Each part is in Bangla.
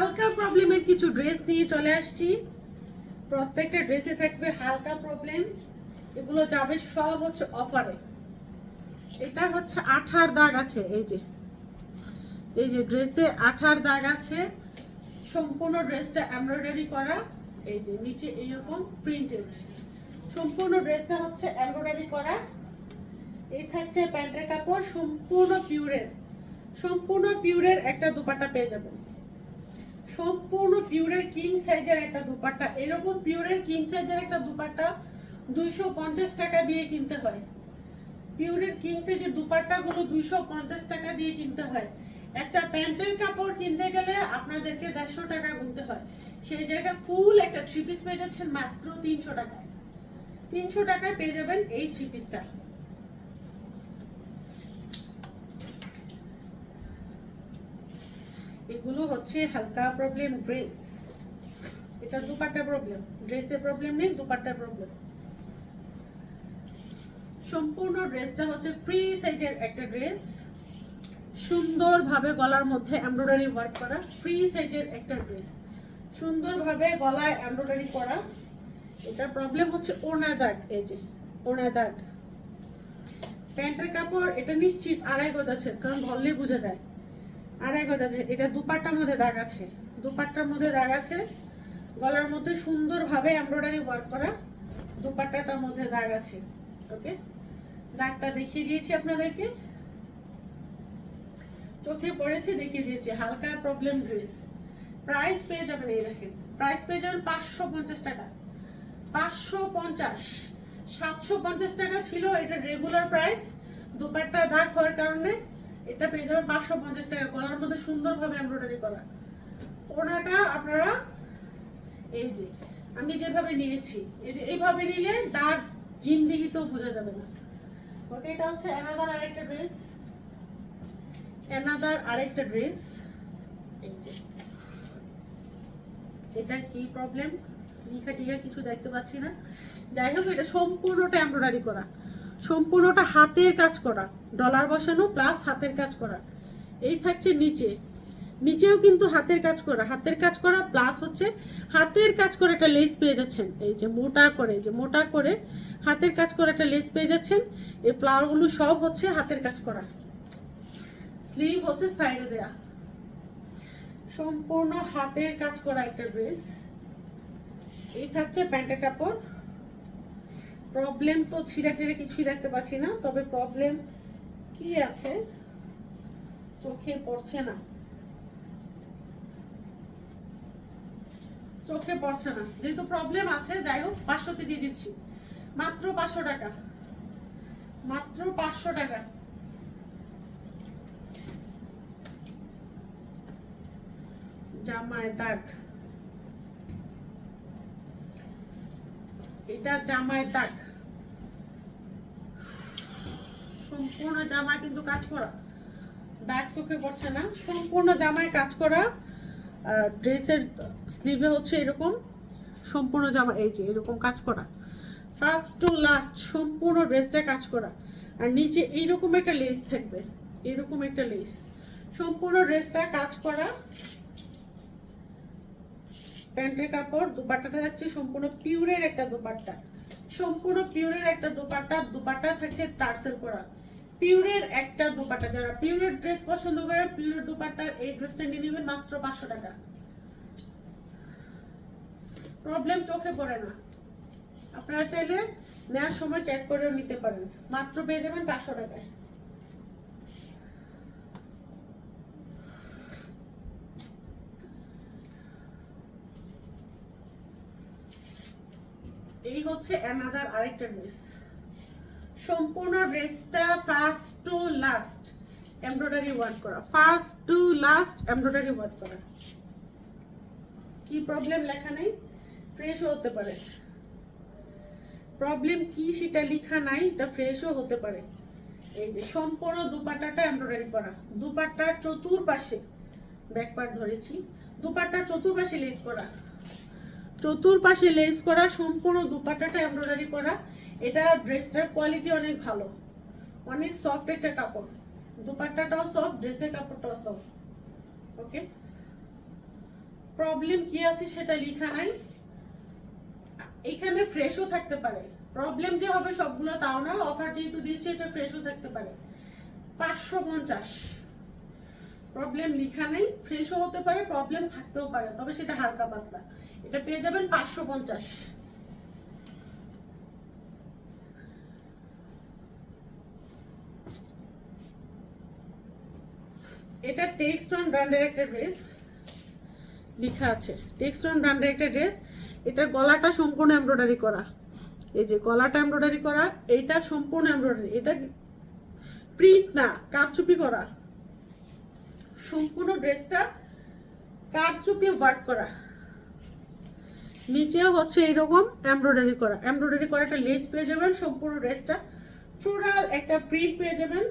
হালকা প্রবলেমের কিছু ড্রেস নিয়ে চলে আসছি। প্রত্যেকটা ড্রেসে থাকবে হালকা প্রবলেম এগুলো যাবে সব হচ্ছে অফারে এটা হচ্ছে আঠার দাগ আছে, এই যে। এই যে ড্রেসে আঠার দাগ আছে। সম্পূর্ণ ড্রেসটা এমব্রয়ডারি করা। এই যে নিচে এইরকম প্রিন্টেড সম্পূর্ণ ড্রেসটা হচ্ছে এমব্রয়ডারি করা। এই থাকছে প্যান্টের কাপড়, সম্পূর্ণ পিউরের সম্পূর্ণ পিউরের একটা দুপাটা পেয়ে যাবেন। সম্পূর্ণ পিউরের কিং সাইজের একটা দুপাট্টা। এরকম পিউরের কিং সাইজের একটা দুপাট্টা দুইশো পঞ্চাশ টাকা দিয়ে কিনতে হয়। পিউরের কিং সাইজের দুপাট্টাগুলো দুইশো পঞ্চাশ টাকা দিয়ে কিনতে হয়। একটা প্যান্টের কাপড় কিনতে গেলে আপনাদেরকে দেড়শো টাকা গুনতে হয়। সেই জায়গায় ফুল একটা থ্রি পিস পেয়ে যাচ্ছেন মাত্র তিনশো টাকায়। তিনশো টাকায় পেয়ে যাবেন এই থ্রি পিসটা এগুলো হচ্ছে হালকা প্রবলেম ড্রেস এটা দুপাট্টা প্রবলেম ড্রেসের প্রবলেম নেই, দুপাট্টার প্রবলেম সম্পূর্ণ ড্রেসটা হচ্ছে ফ্রি সাইজের একটা ড্রেস সুন্দরভাবে গলার মধ্যে এমব্রয়ডারি ওয়ার্ক করা ফ্রি সাইজের একটা ড্রেস সুন্দরভাবে গলায় এমব্রয়ডারি করা। এটা প্রবলেম হচ্ছে ওনা দাগ এই যে ওনা দাগ প্যান্টের কাপড়, এটা নিশ্চিত আড়াই গজ আছে, কারণ ধরলেই বোঝা যায়। আড়াই গজ আছে, এটা দুপাট্টার মধ্যে দাগ আছে। দুপাট্টার মধ্যে দাগ আছে, গলার মধ্যে সুন্দরভাবে এমব্রয়ডারি ওয়ার্ক করা দুপাট্টাটার মধ্যে দাগ আছে ওকে দাগটা দেখিয়ে দিয়েছি আপনাদেরকে। চোখে পড়েছে, দেখিয়ে দিয়েছি, হালকা প্রবলেম ড্রেস প্রাইস পেয়ে যাবেন এই দেখেন প্রাইস পেয়ে যাবেন পাঁচশো পঞ্চাশ টাকা। পাঁচশো পঞ্চাশ, সাতশো পঞ্চাশ টাকা ছিল এটা রেগুলার প্রাইস দুপাট্টা দাগ হওয়ার কারণে এটা পেয়ে যাবেন পাঁচশো পঞ্চাশ টাকা। গলার মধ্যে সুন্দরভাবে এমব্রয়ডারি করা। ওনাটা আপনারা, এই যে, আমি যেভাবে নিয়েছি, এই যে, এইভাবে নিলে দাগ জিন্দিগিতেও বোঝা যাবে না। ওকে, এটা হচ্ছে অ্যানাদার আরেকটা ড্রেস অ্যানাদার আরেকটা ড্রেস এই যে এটার কি প্রবলেম লিখা টিখা কিছু দেখতে পাচ্ছি না। যাই হোক, এটা সম্পূর্ণটা এমব্রয়ডারি করা। সম্পূর্ণটা হাতের কাজ করা ডলার বসানো প্লাস হাতের কাজ করা। এই থাকছে নিচে। নিচেও কিন্তু হাতের কাজ করা। হাতের কাজ করা প্লাস হচ্ছে হাতের কাজ করে একটা লেস পেয়ে যাচ্ছেন। এই যে মোটা করে, এই যে মোটা করে হাতের কাজ করে একটা লেস পেয়ে যাচ্ছেন। এই ফ্লাওয়ারগুলো সব হচ্ছে হাতের কাজ করা। স্লিভ হচ্ছে সাইডে দেয়া। সম্পূর্ণ হাতের কাজ করা একটা ড্রেস এই থাকছে প্যান্টের কাপড়। প্রবলেম তো ছিঁড়া কিছুই দেখতে পাচ্ছি না, তবে প্রবলেম কি আছে? চোখে পড়ছে না। চোখে পড়ছে না। যেহেতু প্রবলেম আছে, যাই হোক, পাঁচশোতে দিয়ে দিচ্ছি। মাত্র পাঁচশো টাকা। মাত্র পাঁচশো টাকা। জামায় দাগ। এটা জামায় দাগ। সম্পূর্ণ জামা কিন্তু কাজ করা। দাগ চোখে পড়ছে না, সম্পূর্ণ জামায় কাজ করা। ড্রেসের স্লিভে হচ্ছে এরকম, সম্পূর্ণ জামা, এই যে এরকম কাজ করা। ফার্স্ট টু লাস্ট সম্পূর্ণ ড্রেসটা কাজ করা। আর নিচে এইরকম একটা লেস থাকবে, এরকম একটা লেস সম্পূর্ণ ড্রেসটা কাজ করা। প্যান্টের কাপড়, দুপাট্টাটা থাকছে সম্পূর্ণ পিউরের একটা দুপাট্টা। সম্পূর্ণ পিউরের একটা দুপাট্টা দুপাট্টা থাকছে টার্সেল করা। পিউরের একটা দুপাট্টা, যারা পিউরের ড্রেস পছন্দ করে, পিউরের দুপাট্টার এই ড্রেসটা নিয়ে নেবেন মাত্র পাঁচশো টাকা। প্রবলেম চোখে পড়ে না। আপনারা চাইলে নেওয়ার সময় চেক করেও নিতে পারেন। মাত্র পেয়ে যাবেন পাঁচশো টাকায়। এই হচ্ছে অ্যানাদার আরেকটা ড্রেস সম্পূর্ণ ড্রেসটা first to last embroidery work করা। First to last embroidery work করা। কি প্রবলেম লেখা নেই? ফ্রেশও হতে পারে। প্রবলেম কি সেটা লেখা নাই, এটা ফ্রেশও হতে পারে। এই যে সম্পূর্ণ দুপাট্টাটা এমব্রয়ডারি করা। দুপাট্টার চতুর্পাশে ব্যাক পার্ট ধরেছি। দুপাট্টার চতুর্পাশে লেস করা। চতুর্পাশে লেস করা, সম্পূর্ণ দুপাট্টাটা এমব্রয়ডারি করা। এটা ড্রেসটার কোয়ালিটি অনেক ভালো। অনেক সফট একটা কাপড়। দুপাট্টাটাও সফট ড্রেসের কাপড়টাও সফট ওকে প্রবলেম কি আছে সেটা লেখা নাই। এখানে ফ্রেশও থাকতে পারে। প্রবলেম যে হবে সবগুলো তাও না অফার যেহেতু দিয়েছে, এটা ফ্রেশও থাকতে পারে। পাঁচশো পঞ্চাশ। প্রবলেম লেখা নেই ফ্রেশও হতে পারে প্রবলেম থাকতেও পারে, তবে সেটা হালকা পাতলা। এটা পেয়ে যাবেন পাঁচশো পঞ্চাশ। এটা টেক্সট টেক্সটন ব্র্যান্ডের একটা ড্রেস লেখা আছে। টেক্সট টেক্সটন ব্র্যান্ডের একটা ড্রেস এটার গলাটা সম্পূর্ণ এমব্রয়ডারি করা। এই যে গলাটা এমব্রয়ডারি করা এইটা সম্পূর্ণ এমব্রয়ডারি এটা প্রিন্ট না, কারচুপি করা। সম্পূর্ণ ড্রেসটা কারচুপি ওয়ার্ক করা। নিচেও হচ্ছে এইরকম এমব্রয়ডারি করা। এমব্রয়ডারি করা একটা লেস পেয়ে যাবেন, সম্পূর্ণ ড্রেসটা ফ্লোরাল একটা প্রিন্ট পেয়ে যাবেন।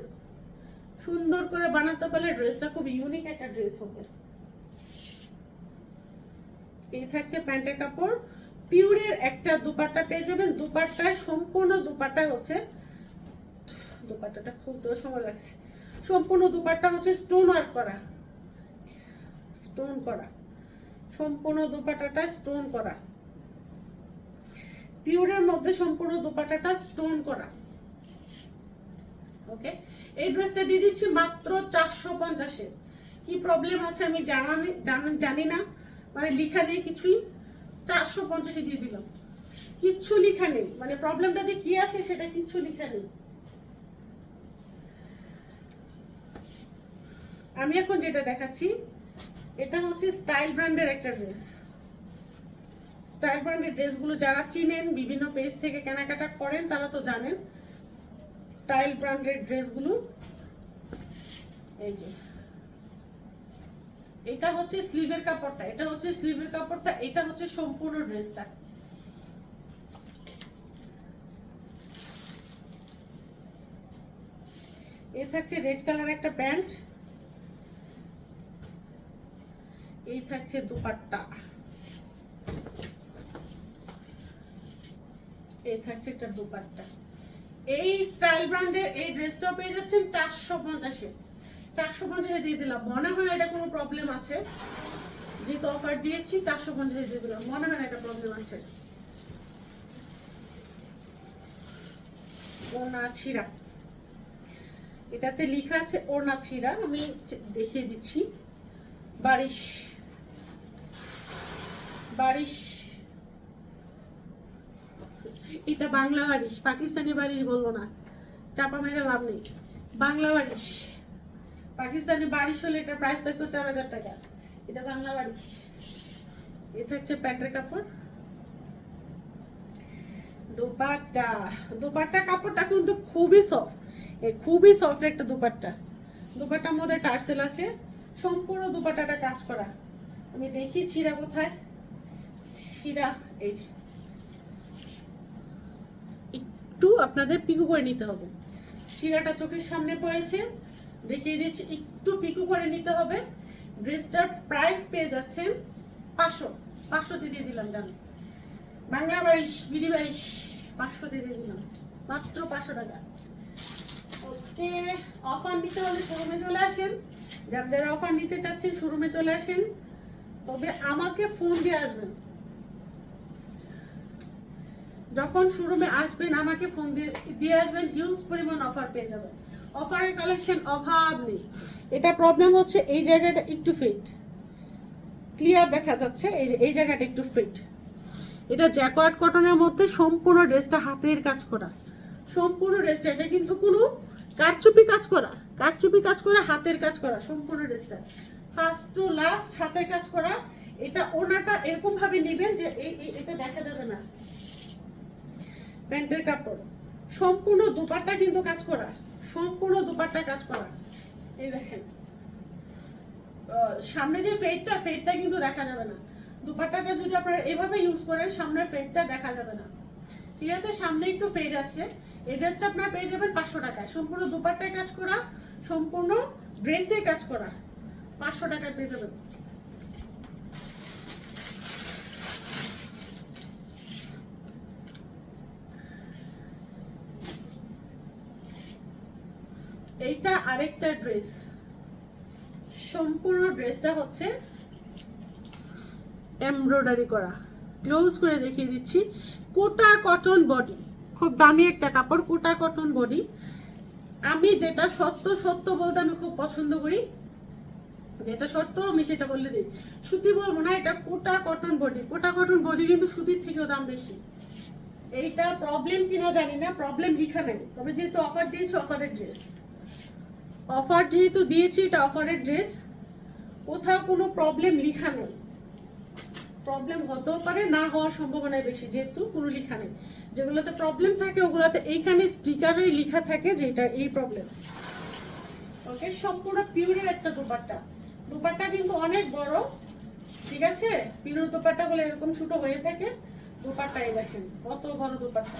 সুন্দর করে বানাতে পারলে ড্রেসটা খুব ইউনিক একটা ড্রেস হবে। এই থাকছে প্যান্টের কাপড়। পিউরের একটা দুপাট্টা পেয়ে যাবেন। দুপাট্টায় সম্পূর্ণ দুপাট্টা হচ্ছে, দুপাট্টাটা খুলতেও সময় লাগছে। সম্পূর্ণ দুপাট্টা হচ্ছে স্টোন ওয়ার্ক করা। স্টোন করা। সম্পূর্ণ দুপাট্টাটা স্টোন করা। পিউরের মধ্যে সম্পূর্ণ দুপাট্টাটা স্টোন করা। ওকে এই ড্রেসটা দিয়ে দিচ্ছি মাত্র চারশো পঞ্চাশে। কি প্রবলেম আছে আমি জানি না। মানে লিখা নেই কিছুই। চারশো পঞ্চাশে দিয়ে দিলাম। কিচ্ছু লিখা নেই। মানে প্রবলেমটা যে কি আছে সেটা কিচ্ছু লিখা নেই। আমি এখন যেটা দেখাচ্ছি, এটা হচ্ছে স্টাইল ব্র্যান্ডের একটা ড্রেস স্টাইল ব্র্যান্ডের ড্রেসগুলো যারা চিনেন, বিভিন্ন পেজ থেকে কেনাকাটা করেন, তারা তো জানেন। স্টাইল ব্র্যান্ডের ড্রেসগুলো এই যে। এটা হচ্ছে স্লিভের কাপড়টা, এটা হচ্ছে স্লিভের কাপড়টা, এটা হচ্ছে সম্পূর্ণ ড্রেসটা এ থাকছে রেড কালার একটা প্যান্ট। এই থাকছে দুপাট্টা। এই থাকছে একটা দুপাট্টা। এই স্টাইল ব্র্যান্ডের এই ড্রেসটাও পেয়ে যাচ্ছেন চারশো পঞ্চাশে। চারশো পঞ্চাশে দিয়ে দিলাম। মনে হয় এটা কোনো প্রবলেম আছে। যেহেতু অফার দিয়েছি, চারশো পঞ্চাশে দিয়ে দিলাম। মনে হয় এটা প্রবলেম আছে। ওনা এটাতে লেখা আছে ওনা ছিঁড়া। আমি দেখিয়ে দিচ্ছি। বারিশ। বারিশ এটা বাংলা বারিশ পাকিস্তানি বারিশ বলব না। চাপা মেরে লাভ নেই। বাংলা বারিশ পাকিস্তানি বারিশ হলে এটার প্রাইস থাকতো চার হাজার টাকা। এটা বাংলা বারিশ এ থাকছে প্যান্টের কাপড়। দুপাট্টা। দুপাট্টা কাপড়টা কিন্তু খুবই সফট খুবই সফট একটা দুপাট্টা। দুপাট্টার মধ্যে টার্সেল আছে। সম্পূর্ণ দুপাট্টাটা কাজ করা। আমি দেখি ছিঁড়া কোথায়। ছিঁড়া, এই যে। একটু আপনাদের পিকু করে নিতে হবে। ছিঁড়াটা চোখের সামনে পড়েছে, দেখিয়ে দিচ্ছি একটু পিকু করে নিতে হবে। ড্রেসটার প্রাইস পেয়ে যাচ্ছেন পাঁচশো পাঁচশোতে দিয়ে দিলাম, জানো। বাংলা বাড়িস বিডি বাড়িস পাঁচশোতে দিয়ে দিলাম, মাত্র পাঁচশো টাকা। ওকে, অফার নিতে হলে শোরুমে চলে আসেন। যারা যারা অফার নিতে চাচ্ছেন শোরুমে চলে আসেন। তবে আমাকে ফোন দিয়ে আসবেন। যখন শোরুমে আসবেন, আমাকে ফোন দিয়ে দিয়ে আসবেন হিউজ পরিমাণ অফার পেয়ে যাবেন। অফারের কালেকশন অভাব নেই। এটা প্রবলেম হচ্ছে এই জায়গাটা একটু ফিট ক্লিয়ার দেখা যাচ্ছে এই এই জায়গাটা একটু ফিট এটা জ্যাকোয়ার্ড কটনের মধ্যে সম্পূর্ণ ড্রেসটা হাতের কাজ করা। সম্পূর্ণ ড্রেসটা এটা কিন্তু কোনো কারচুপি কাজ করা। কারচুপি কাজ করা, হাতের কাজ করা, সম্পূর্ণ ড্রেসটা ফার্স্ট টু লাস্ট হাতের কাজ করা। এটা ওনাটা এরকম ভাবে নেবেন যে এই- এটা দেখা যাবে না। প্যান্টের কাপড়। সম্পূর্ণ দুপাট্টা কিন্তু কাজ করা। সম্পূর্ণ দুপাট্টা কাজ করা। এই দেখেন। সামনে যে ফেডটা ফেডটা কিন্তু দেখা যাবে না। দুপাট্টাটা যদি আপনারা এভাবে ইউজ করেন, সামনের ফেডটা দেখা যাবে না। ঠিক আছে? সামনে একটু ফেড আছে। এই ড্রেসটা আপনারা পেয়ে যাবেন পাঁচশো টাকায়। সম্পূর্ণ দুপাট্টায় কাজ করা, সম্পূর্ণ ড্রেসে কাজ করা। পাঁচশো টাকায় পেয়ে যাবেন। এইটা আরেকটা ড্রেস। সম্পূর্ণ ড্রেসটা হচ্ছে এমব্রয়ডারি করা। ক্লোজ করে দেখিয়ে দিচ্ছি। Kota cotton body. খুব দামি একটা কাপড়, কোটা কটন বডি। আমি যেটা সত্য সত্য বলতে আমি খুব পছন্দ করি। যেটা সত্য আমি সেটা বললে দিই। সুতি বলব না, এটা Kota cotton body. Kota cotton body কিন্তু সুতির থেকেও দাম বেশি। এইটা প্রবলেম কিনা জানি না প্রবলেম লিখা নেই। তবে যেহেতু অফার দিয়েছে অফারের ড্রেস অফার যেহেতু দিয়েছি, এটা অফারের ড্রেস, কোথাও কোনো প্রবলেম লিখা নেই। প্রবলেম হতেও পারে, না হওয়ার সম্ভাবনাই বেশি, যেহেতু কোনো লেখা নেই। যেগুলোতে প্রবলেম থাকে, ওগুলোতে এইখানে স্টিকারে লেখা থাকে যে এটা এই প্রবলেম ওকে সম্পূর্ণ পিওরের একটা দুপাট্টা। দুপাট্টা কিন্তু অনেক বড়, ঠিক আছে? পিওর দোপাট্টা বলে এরকম ছোট হয়ে থাকে। দোপাট্টাই দেখেন, কত বড় দোপাট্টা।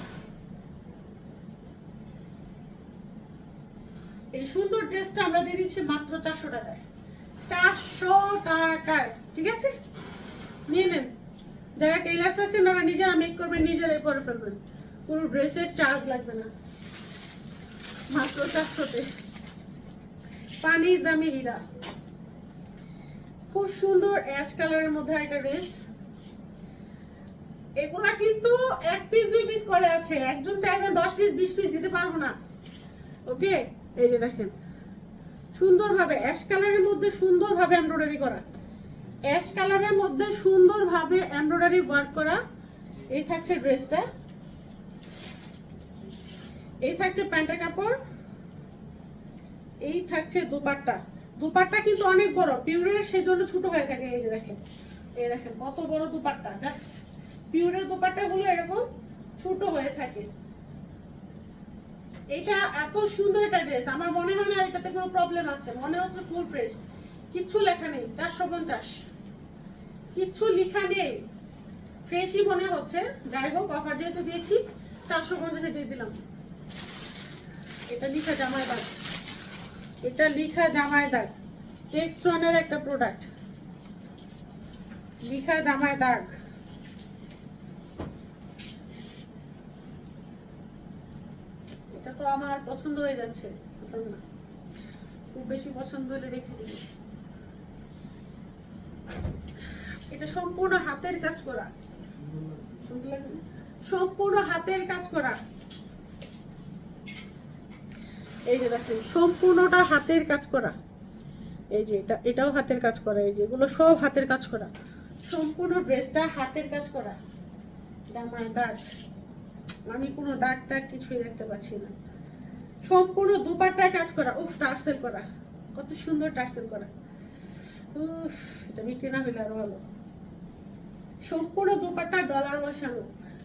এই সুন্দর ড্রেসটা আমরা দিয়ে দিচ্ছি মাত্র চারশো টাকায়। চারশো টাকায়, ঠিক আছে? নিয়ে নেন। যারা টেলার্স আছেন, ওরা নিজেরা মেক করবেন নিজেরাই পরে ফেলবেন পুরো ড্রেসের চার্জ লাগবে না। মাত্র চারশোতে পানির দামে হীরা। খুব সুন্দর অ্যাশ কালারের মধ্যে একটা ড্রেস এগুলা কিন্তু এক পিস দুই পিস করে আছে। একজন চাইবে দশ পিস বিশ পিস দিতে পারব না। ওকে এই যে দেখেন, সুন্দরভাবে অ্যাশ কালারের মধ্যে সুন্দরভাবে এমব্রয়ডারি করা। অ্যাশ কালারের মধ্যে সুন্দরভাবে এমব্রয়ডারি ওয়ার্ক করা। এই থাকছে ড্রেসটা এই থাকছে প্যান্টের কাপড়। এই থাকছে দুপাট্টা। দুপাট্টা কিন্তু অনেক বড় পিউরের সেজন্য ছোট হয়ে থাকে, এই যে দেখেন। এই দেখেন, কত বড় দুপাট্টা, জাস্ট পিউরের দুপাট্টাগুলো এরকম ছোট হয়ে থাকে। এটা এত সুন্দর একটা ড্রেস আমার মনে হয় না এটাতে কোনো প্রবলেম আছে। মনে হচ্ছে ফুল ফ্রেশ কিচ্ছু লেখা নেই। চারশো পঞ্চাশ। কিচ্ছু লেখা নেই। ফ্রেশই মনে হচ্ছে। যাই হোক অফার যেহেতু দিয়েছি, চারশো পঞ্চাশে দিয়ে দিলাম। এটা লিখা জামাই দাগ এটা লিখা জামাই দাগ টেক্সট্রনের একটা প্রোডাক্ট লিখা জামাই দাগ তো আমার পছন্দ হয়ে যাচ্ছে। খুব বেশি পছন্দ হলে রেখে দিবি। এটা সম্পূর্ণ হাতের কাজ করা? সম্পূর্ণ হাতের কাজ করা। এই যে দেখেন, সম্পূর্ণটা হাতের কাজ করা। এই যে এটা, এটাও হাতের কাজ করা। এই যে এগুলো সব হাতের কাজ করা। সম্পূর্ণ ড্রেসটা হাতের কাজ করা। জামায় দাগ। আমি কোনো দাগ টাগ কিছুই দেখতে পাচ্ছি না। সম্পূর্ণ দুপাট্টায় কাজ করা। উফ, টার্সেল করা। কত সুন্দর টার্সেল করা। উফ, এটা বিক্রি না হইলে আরও ভালো। সম্পূর্ণ দুপাট্টা ডলার বসানো।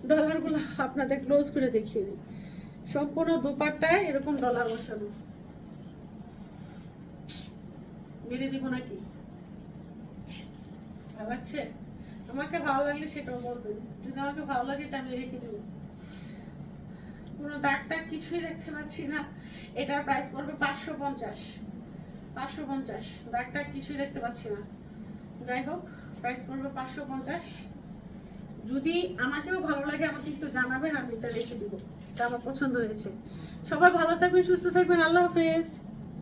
ডলারগুলো আপনাদের ক্লোজ করে দেখিয়ে দিই। সম্পূর্ণ দুপাট্টায় এরকম ডলার বসানো। মেরে দিব নাকি? লাগছে? আমাকে ভালো লাগলে সেটাও বলবেন। যদি আমাকে ভালো লাগে এটা আমি রেখে দেবো। কোনো দাগটা কিছুই দেখতে পাচ্ছি না। এটার প্রাইস পড়বে পাঁচশো পঞ্চাশ। পাঁচশো পঞ্চাশ। দাগটা কিছুই দেখতে পাচ্ছি না। যাই হোক প্রাইস পড়বে পাঁচশো পঞ্চাশ। যদি আমাকেও ভালো লাগে, আমাকে একটু জানাবেন, আমি এটা রেখে দিব। এটা আমার পছন্দ হয়েছে। সবাই ভালো থাকবেন, সুস্থ থাকবেন। আল্লাহ হাফেজ।